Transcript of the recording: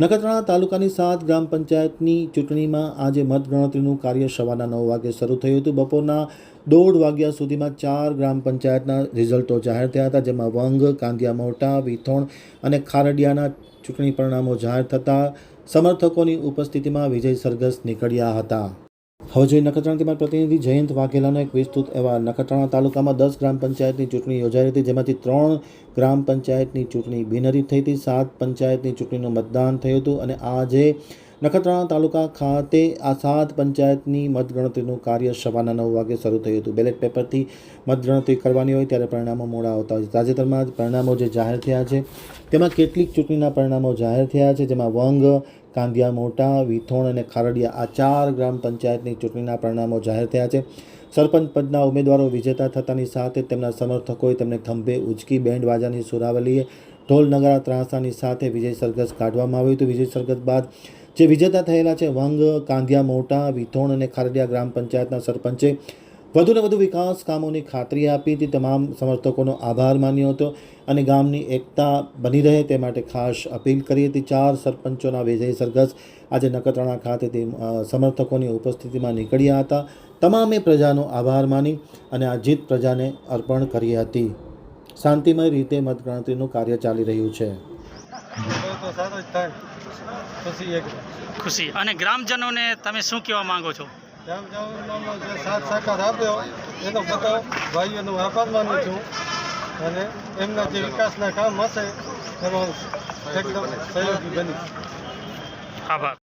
નખત્રાણા તાલુકાની સાત ગ્રામ પંચાયતની ચૂંટણીમાં આજે મતગણતરીનું કાર્ય સવારના નવ વાગે શરૂ થયું હતું. બપોરના દોઢ વાગ્યા સુધીમાં ચાર ગ્રામ પંચાયતના રિઝલ્ટો જાહેર થયા હતા, જેમાં વંગ કાંદિયા મોટા, વિથોણ અને ખારડિયાના ચૂંટણી પરિણામો જાહેર થતાં સમર્થકોની ઉપસ્થિતિમાં વિજય સરઘસ નીકળ્યા હતા. હવે જોઈએ નખત્રાણાથી મારા પ્રતિનિધિ જયંત વાઘેલાનો એક વિસ્તૃત એવા નખત્રાણા તાલુકામાં દસ ગ્રામ પંચાયતની ચૂંટણી યોજાઈ હતી, જેમાંથી ત્રણ ગ્રામ પંચાયતની ચૂંટણી બિનહરીફ થઈ હતી, સાત પંચાયતની ચૂંટણીનું મતદાન થયું હતું અને આજે નખત્રાણા તાલુકા ખાતે આ સાત પંચાયતની મતગણતરીનું કાર્ય સવારના નવ વાગે શરૂ થયું હતું. બેલેટ પેપરથી મતગણતરી કરવાની હોય ત્યારે પરિણામો મોડા આવતા હોય છે. તાજેતરમાં જ પરિણામો જે જાહેર થયા છે, તેમાં કેટલીક ચૂંટણીના પરિણામો જાહેર થયા છે, જેમાં વંગ, કાંદિયા મોટા, વિથોણ અને ખારડિયા આ ચાર ગ્રામ પંચાયતની ચૂંટણીના પરિણામો જાહેર થયા છે. સરપંચ પદના ઉમેદવારો વિજેતા થતાની સાથે તેમના સમર્થકોએ તેમને ખંભે ઉચકી બેન્ડ વાજાની સુરાવલીએ ઢોલ નગારા ત્રાસાની સાથે વિજય સરઘસ કાઢવામાં આવ્યું હતું. વિજય સરઘસ બાદ જે વિજેતા થયેલા છે, વંગ, કાંધિયા, મોટા, વિથોણ અને ખારડિયા ગ્રામ પંચાયતના સરપંચે વધુને વધુ વિકાસ કામોની ખાતરી આપી હતી. તમામ સમર્થકોનો આભાર માન્યો હતો અને ગામની એકતા બની રહે તે માટે ખાસ અપીલ કરી હતી. ચાર સરપંચોના વિજય સરઘસ આજે નખત્રાણા ખાતેથી તે સમર્થકોની ઉપસ્થિતિમાં નીકળ્યા હતા. તમામે પ્રજાનો આભાર માની અને આ જીત પ્રજાને અર્પણ કરી હતી. શાંતિમય રીતે મતગણતરીનું કાર્ય ચાલી રહ્યું છે. સારો જ થાય. ખુશી એક. ખુશી. અને ગ્રામજનોને તમે શું કહેવા માંગો છો? ગ્રામજનોનો જે સાથ સહકાર આપ્યો એનો બધા ભાઈઓનો આભાર માનું છું. અને એમના જે વિકાસના કામ હશે એમાં એકદમ સહયોગી બની આભાર.